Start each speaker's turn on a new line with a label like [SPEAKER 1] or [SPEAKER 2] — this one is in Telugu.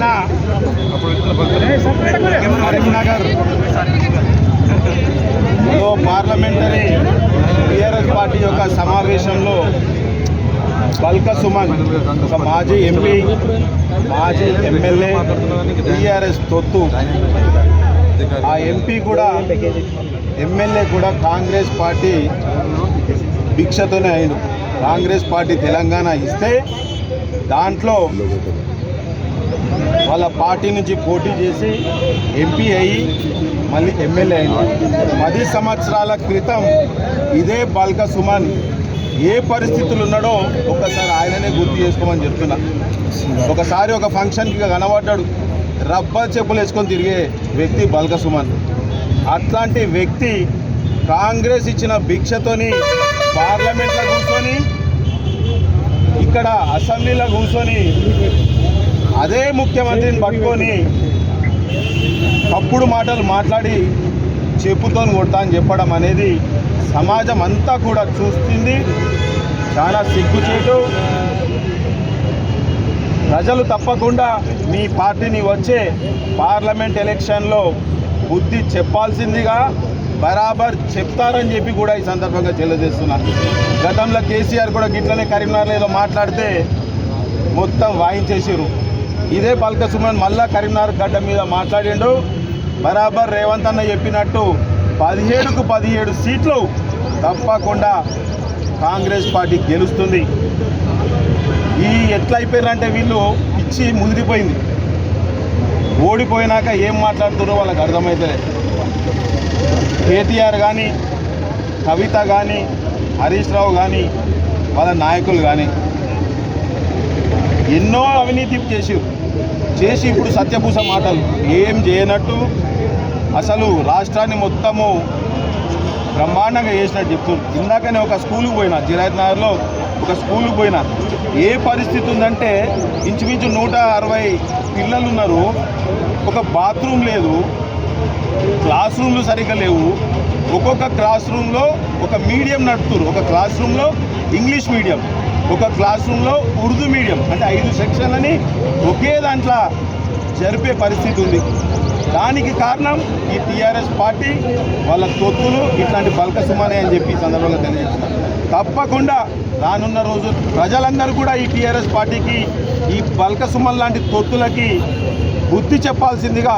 [SPEAKER 1] నిన్న కరీంనగర్ పార్లమెంటరీ టీఆర్ఎస్ పార్టీ యొక్క సమావేశంలో బల్క సుమన్ ఒక మాజీ ఎంపీ మాజీ ఎమ్మెల్యే టీఆర్ఎస్ తొత్తు ఆ ఎంపీ కూడా ఎమ్మెల్యే కూడా కాంగ్రెస్ పార్టీ భిక్షతోనే అయిన కాంగ్రెస్ పార్టీ తెలంగాణ ఇస్తే దాంట్లో వాళ్ళ పార్టీ నుంచి పోటీ చేసి ఎంపీ అయ్యి మళ్ళీ ఎమ్మెల్యే అయింది పది సంవత్సరాల క్రితం ఇదే బాల్క సుమన్ ఏ పరిస్థితులు ఉన్నాడో ఒక్కసారి ఆయననే గుర్తు చేసుకోమని చెప్తున్నా. ఒకసారి ఒక ఫంక్షన్కి కనబడ్డాడు. రబ్బర్ చెప్పులు వేసుకొని తిరిగే వ్యక్తి బల్క సుమన్. అట్లాంటి వ్యక్తి కాంగ్రెస్ ఇచ్చిన భిక్షతోని పార్లమెంట్లో కూర్చొని ఇక్కడ అసెంబ్లీలో కూర్చొని అదే ముఖ్యమంత్రిని పట్టుకొని తప్పుడు మాటలు మాట్లాడి చెప్పుతో కొడతా అని చెప్పడం అనేది సమాజం అంతా కూడా చూస్తుంది. చాలా సిగ్గుచేటు. ప్రజలు తప్పకుండా మీ పార్టీని వచ్చే పార్లమెంట్ ఎలక్షన్లో బుద్ధి చెప్పాల్సిందిగా బరాబర్ చెప్తారని చెప్పి కూడా ఈ సందర్భంగా తెలియజేస్తున్నారు గతంలో కేసీఆర్ కూడా గిట్లనే కరీంనగర్లో ఏదో మాట్లాడితే మొత్తం వాయించేసారు ఇదే పల్క సుమన్ మళ్ళా కరీంనగర్ గడ్డ మీద మాట్లాడిండు. బరాబర్ రేవంత్ అన్న చెప్పినట్టు పదిహేడుకు పదిహేడు సీట్లు తప్పకుండా కాంగ్రెస్ పార్టీ గెలుస్తుంది. ఈ ఎట్లయిపోయారంటే వీళ్ళు పిచ్చి ముదిరిపోయింది. ఓడిపోయినాక ఏం మాట్లాడుతున్నారో వాళ్ళకి అర్థమవుతుంది కేటీఆర్ కానీ కవిత కానీ హరీష్ రావు కానీ వాళ్ళ నాయకులు కానీ ఎన్నో అవినీతి చేసిరు. చేసి ఇప్పుడు సత్యభూష మాటలు. ఏం చేయనట్టు అసలు రాష్ట్రాన్ని మొత్తము బ్రహ్మాండంగా చేసినట్టు చెప్తున్నారు. ఇందాకనే ఒక స్కూల్కి పోయినా జిరాయత్ నగర్లో ఒక స్కూల్కి పోయినా ఏ పరిస్థితి ఉందంటే ఇంచుమించు నూట అరవై పిల్లలు ఉన్నారు. ఒక బాత్రూమ్ లేదు. క్లాస్ రూమ్లు సరిగ్గా లేవు. ఒక్కొక్క క్లాస్ రూమ్లో ఒక మీడియం నడుపుతున్నారు ఒక క్లాస్ రూమ్లో ఇంగ్లీష్ మీడియం. ఒక క్లాస్ రూమ్లో ఉర్దూ మీడియం అంటే ఐదు సెక్షన్లని ఒకే దాంట్లో జరిపే పరిస్థితి ఉంది. దానికి కారణం ఈ టీఆర్ఎస్ పార్టీ వాళ్ళ తొత్తులు ఇట్లాంటి బల్క సుమనే అని చెప్పి సందర్భంగా తెలియజేస్తున్నారు తప్పకుండా రానున్న రోజు ప్రజలందరూ కూడా ఈ టీఆర్ఎస్ పార్టీకి ఈ బల్క సుమన్ లాంటి తొత్తులకి బుద్ధి చెప్పాల్సిందిగా